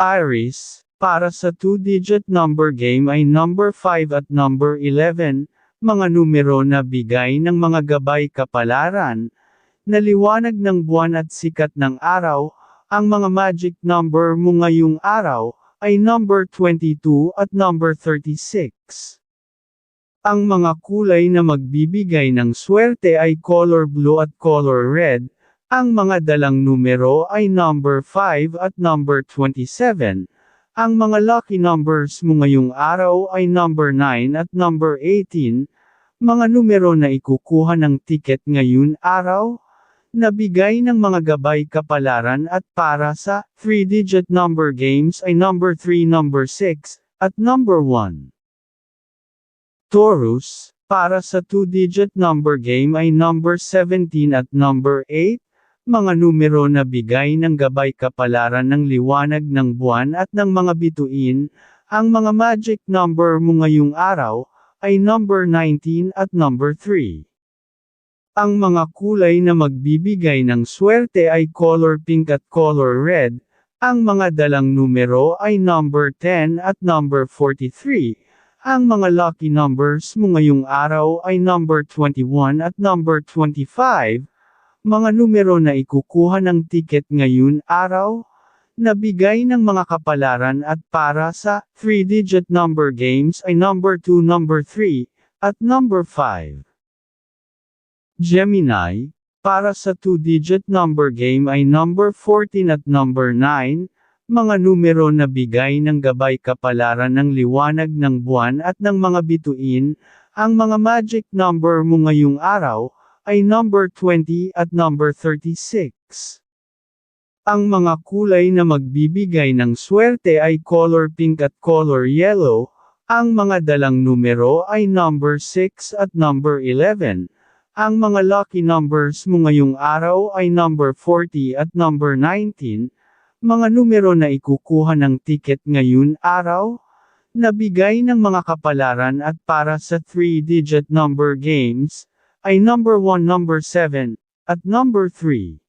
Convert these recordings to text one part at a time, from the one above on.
Iris, para sa 2-digit number game ay number 5 at number 11, mga numero na bigay ng mga gabay kapalaran, na liwanag ng buwan at sikat ng araw, ang mga magic number mo ngayong araw, ay number 22 at number 36. Ang mga kulay na magbibigay ng swerte ay color blue at color red, ang mga dalang numero ay number 5 at number 27. Ang mga lucky numbers mo ngayong araw ay number 9 at number 18. Mga numero na ikukuha ng ticket ngayon araw, nabigay ng mga gabay kapalaran at para sa 3-digit number games ay number 3, number 6, at number 1. Taurus, para sa 2-digit number game ay number 17 at number 8, mga numero na bigay ng gabay kapalaran ng liwanag ng buwan at ng mga bituin, ang mga magic number mo ngayong araw, ay number 19 at number 3. Ang mga kulay na magbibigay ng swerte ay color pink at color red, ang mga dalang numero ay number 10 at number 43. Ang mga lucky numbers mo ngayong araw ay number 21 at number 25. Mga numero na ikukuha ng ticket ngayon araw, nabigay ng mga kapalaran at para sa 3-digit number games ay number 2, number 3, at number 5. Gemini, para sa 2-digit number game ay number 14 at number 9, mga numero na bigay ng gabay kapalaran ng liwanag ng buwan at ng mga bituin, ang mga magic number mo ngayong araw, ay number 20 at number 36. Ang mga kulay na magbibigay ng swerte ay color pink at color yellow, ang mga dalang numero ay number 6 at number 11. Ang mga lucky numbers mo ngayong araw ay number 40 at number 19, mga numero na ikukuha ng ticket ngayon araw, nabigay ng mga kapalaran at para sa 3-digit number games, ay number 1, number 7, at number 3.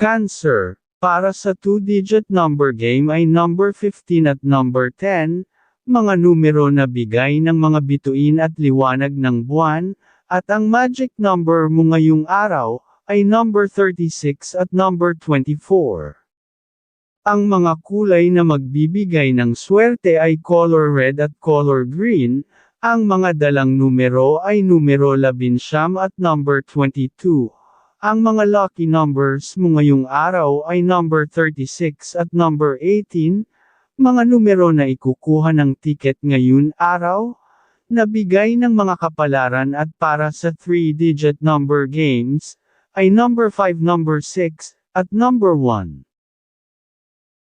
Cancer, para sa 2-digit number game ay number 15 at number 10, mga numero na bigay ng mga bituin at liwanag ng buwan, at ang magic number mo ngayong araw, ay number 36 at number 24. Ang mga kulay na magbibigay ng swerte ay color red at color green, ang mga dalang numero ay numero 11 at number 22. Ang mga lucky numbers mo ngayong araw ay number 36 at number 18, mga numero na ikukuha ng ticket ngayon araw, nabigay ng mga kapalaran at para sa 3-digit number games, ay number 5, number 6, at number 1.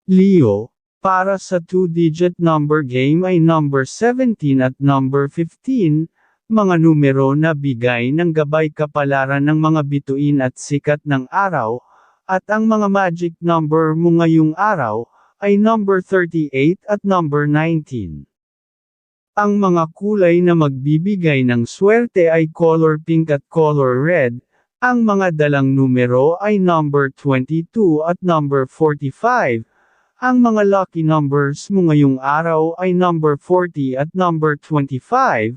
Leo, para sa 2-digit number game ay number 17 at number 15, mga numero na bigay ng gabay kapalaran ng mga bituin at sikat ng araw, at ang mga magic number mo ngayong araw, ay number 38 at number 19. Ang mga kulay na magbibigay ng swerte ay color pink at color red, ang mga dalang numero ay number 22 at number 45, ang mga lucky numbers mo ngayong araw ay number 40 at number 25.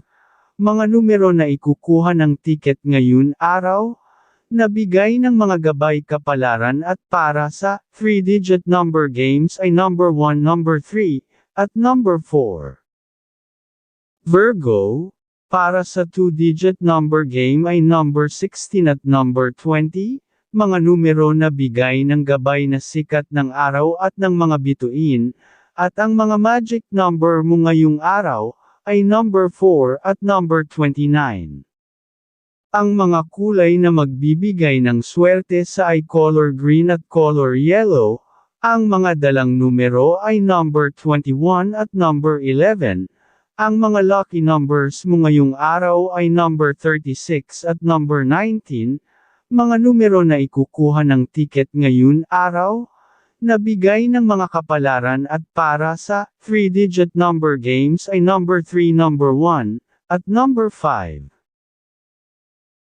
Mga numero na ikukuha ng ticket ngayon araw, nabigay ng mga gabay kapalaran at para sa 3-digit number games ay number 1, number 3, at number 4. Virgo, para sa 2-digit number game ay number 16 at number 20, mga numero na bigay ng gabay na sikat ng araw at ng mga bituin, at ang mga magic number mo ngayong araw, ay number 4 at number 29. Ang mga kulay na magbibigay ng swerte sa ay color green at color yellow, ang mga dalang numero ay number 21 at number 11, ang mga lucky numbers mo ngayong araw ay number 36 at number 19, mga numero na ikukuha ng ticket ngayon araw, nabigay ng mga kapalaran at para sa 3-digit number games ay number 3, number 1, at number 5.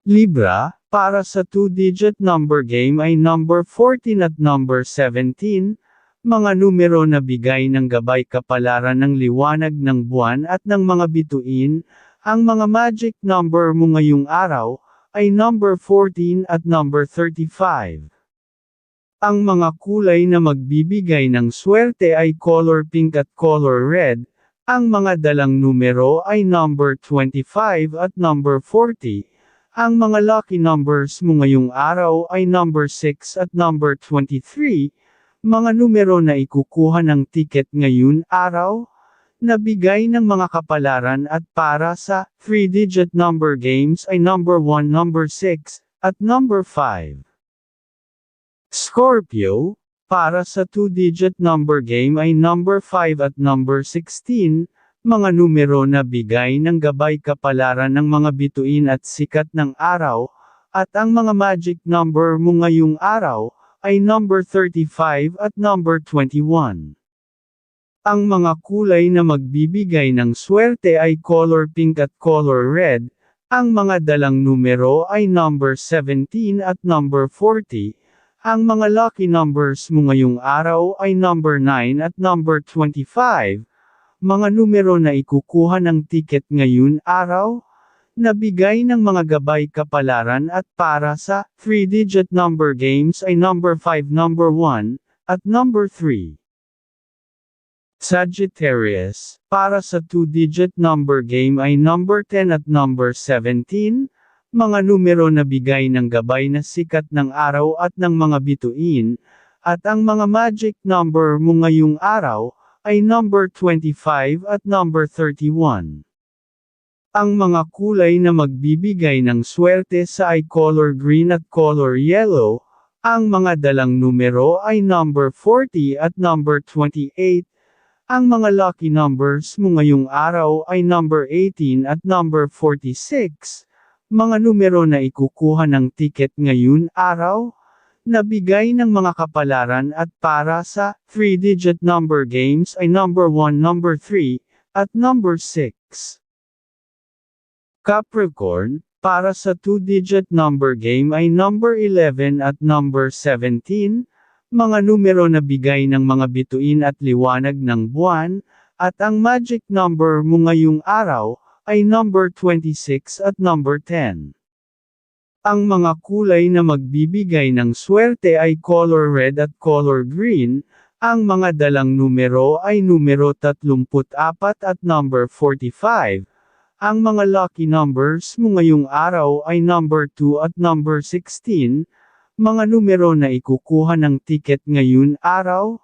Libra, para sa 2-digit number game ay number 14 at number 17, mga numero na bigay ng gabay kapalaran ng liwanag ng buwan at ng mga bituin, ang mga magic number mo ngayong araw, ay number 14 at number 35. Ang mga kulay na magbibigay ng swerte ay color pink at color red, ang mga dalang numero ay number 25 at number 40. Ang mga lucky numbers mo ngayong araw ay number 6 at number 23, mga numero na ikukuha ng ticket ngayon araw, nabigay ng mga kapalaran at para sa 3-digit number games ay number 1, number 6, at number 5. Scorpio, para sa 2-digit number game ay number 5 at number 16, mga numero na bigay ng gabay kapalaran ng mga bituin at sikat ng araw, at ang mga magic number mo ngayong araw, ay number 35 at number 21. Ang mga kulay na magbibigay ng swerte ay color pink at color red, ang mga dalang numero ay number 17 at number 40, ang mga lucky numbers mo ngayong araw ay number 9 at number 25, mga numero na ikukuha ng ticket ngayon araw, Nabigay ng mga gabay kapalaran at para sa 3-digit number games ay number 5, number 1, at number 3. Sagittarius, para sa 2-digit number game ay number 10 at number 17, mga numero na bigay ng gabay na sikat ng araw at ng mga bituin, at ang mga magic number mo ngayong araw, ay number 25 at number 31. Ang mga kulay na magbibigay ng swerte sa ay color green at color yellow, ang mga dalang numero ay number 40 at number 28. Ang mga lucky numbers mo ngayong araw ay number 18 at number 46. Mga numero na ikukuha ng ticket ngayon araw, nabigay ng mga kapalaran at para sa 3-digit number games ay number 1, number 3, at number 6. Capricorn, para sa 2-digit number game ay number 11 at number 17, mga numero na bigay ng mga bituin at liwanag ng buwan, at ang magic number mo ngayong araw, ay number 26 at number 10. Ang mga kulay na magbibigay ng swerte ay color red at color green, ang mga dalang numero ay numero 34 at number 45, ang mga lucky numbers mo ngayong araw ay number 2 at number 16, mga numero na ikukuha ng ticket ngayon araw,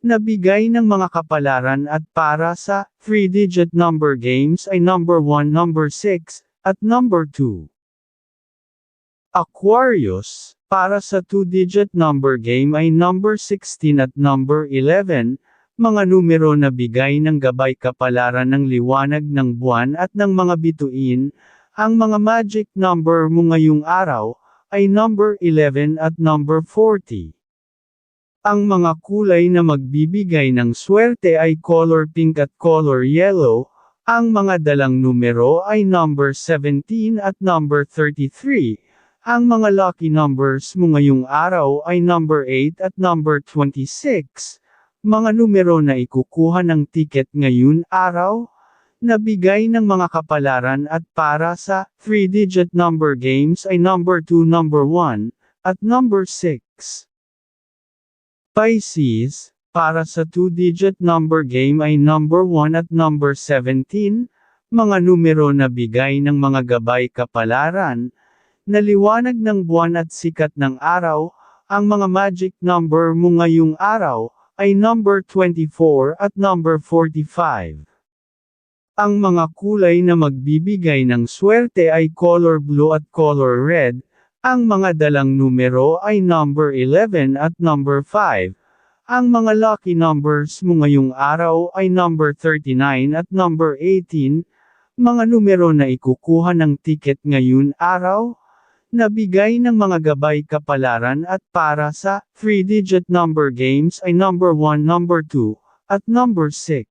nabigay ng mga kapalaran at para sa 3-digit number games ay number 1, number 6, at number 2. Aquarius, para sa 2-digit number game ay number 16 at number 11, mga numero na bigay ng gabay kapalaran ng liwanag ng buwan at ng mga bituin, ang mga magic number mo ngayong araw, ay number 11 at number 40. Ang mga kulay na magbibigay ng swerte ay color pink at color yellow, ang mga dalang numero ay number 17 at number 33, ang mga lucky numbers mo ngayong araw ay number 8 at number 26, mga numero na ikukuha ng ticket ngayon araw, nabigay ng mga kapalaran at para sa 3-digit number games ay number 2, number 1, at number 6. Pisces, para sa 2-digit number game ay number 1 at number 17, mga numero na bigay ng mga gabay kapalaran, naliwanag ng buwan at sikat ng araw, ang mga magic number mo ngayong araw, ay number 24 at number 45. Ang mga kulay na magbibigay ng swerte ay color blue at color red, ang mga dalang numero ay number 11 at number 5. Ang mga lucky numbers mo ngayong araw ay number 39 at number 18, mga numero na ikukuha ng ticket ngayon araw, Nabigay ng mga gabay kapalaran at para sa 3-digit number games ay number 1, number 2, at number 6.